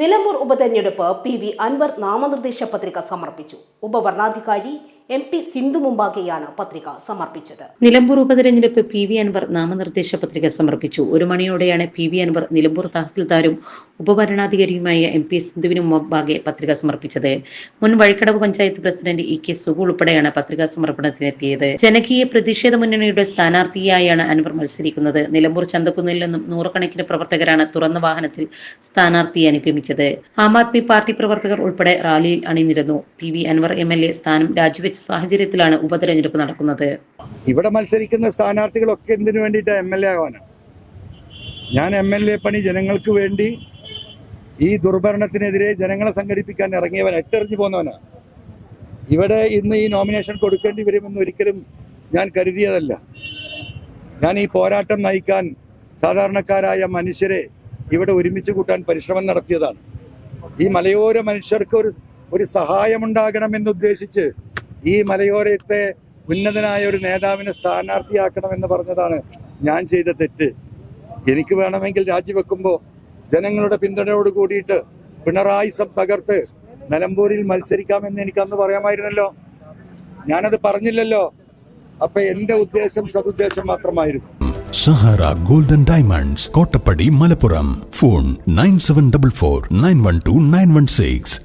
നിലമ്പൂർ ഉപതെരഞ്ഞെടുപ്പ് P V Anwar നാമനിർദ്ദേശ പത്രിക സമർപ്പിച്ചു. ഉപവരണാധികാരി എം പി സിന്ധു മുമ്പാകെയാണ് പത്രിക സമർപ്പിച്ചത്. നിലമ്പൂർ ഉപതെരഞ്ഞെടുപ്പ് പി വി അൻവർ നാമനിർദ്ദേശ പത്രിക സമർപ്പിച്ചു. ഒരു മണിയോടെയാണ് പി വി അൻവർ നിലമ്പൂർ തഹസിൽദാരും ഉപഭരണാധികാരിയുമായ എം പി സിന്ധുവിനു മുമ്പാകെ പത്രിക സമർപ്പിച്ചത്. മുൻ Vazhikkadavu panchayat president E K Sugu ഉൾപ്പെടെയാണ് പത്രികാ സമർപ്പണത്തിനെത്തിയത്. ജനകീയ പ്രതിഷേധ മുന്നണിയുടെ സ്ഥാനാർത്ഥിയായാണ് അൻവർ മത്സരിക്കുന്നത്. നിലമ്പൂർ ചന്തക്കുന്നിൽ നിന്നും നൂറുകണക്കിന് പ്രവർത്തകരാണ് തുറന്ന വാഹനത്തിൽ സ്ഥാനാർത്ഥിയെ അനുഗമിച്ചത്. ആം ആദ്മി പാർട്ടി പ്രവർത്തകർ ഉൾപ്പെടെ റാലിയിൽ അണിനിരന്നു. P V Anwar M L A സ്ഥാനം രാജിവെച്ച സാഹചര്യത്തിലാണ് ഉപതെരഞ്ഞെടുപ്പ് നടക്കുന്നത്. ഇവിടെ മത്സരിക്കുന്ന സ്ഥാനാർത്ഥികളൊക്കെ എന്തിനു വേണ്ടിയിട്ട് എം എൽ എ ആവാനാണ് ഞാൻ എം എൽ എ പണി ജനങ്ങൾക്ക് വേണ്ടി ഈ ദുർഭരണത്തിനെതിരെ ജനങ്ങളെ സംഘടിപ്പിക്കാൻ ഇറങ്ങിയവൻ എട്ടെറിഞ്ഞു പോന്നവനാണ് ഇവിടെ ഇന്ന് ഈ നോമിനേഷൻ കൊടുക്കേണ്ടി വരുമെന്ന് ഒരിക്കലും ഞാൻ കരുതിയതല്ല. ഞാൻ ഈ പോരാട്ടം നയിക്കാൻ സാധാരണക്കാരായ മനുഷ്യരെ ഇവിടെ ഒരുമിച്ച് കൂട്ടാൻ പരിശ്രമം നടത്തിയതാണ്. ഈ മലയോര മനുഷ്യർക്ക് ഒരു ഒരു സഹായമുണ്ടാകണമെന്ന് ഉദ്ദേശിച്ച് ഈ മലയോരത്തെ ഉന്നതനായ ഒരു നേതാവിനെ സ്ഥാനാർത്ഥിയാക്കണമെന്ന് പറഞ്ഞതാണ് ഞാൻ ചെയ്ത തെറ്റ്. എനിക്ക് വേണമെങ്കിൽ രാജിവെക്കുമ്പോൾ ജനങ്ങളുടെ പിന്തുണയോട് കൂടിയിട്ട് പിണറായി സബ് തകർത്ത് നിലമ്പൂരിൽ മത്സരിക്കാമെന്ന് എനിക്ക് അന്ന് പറയാമായിരുന്നല്ലോ. ഞാനത് പറഞ്ഞില്ലല്ലോ. അപ്പൊ എന്റെ ഉദ്ദേശം സതുദ്ദേശം മാത്രമായിരുന്നു. Sahara golden diamonds Kottappadi Malappuram. Phone nine seven double four nine one two nine one six.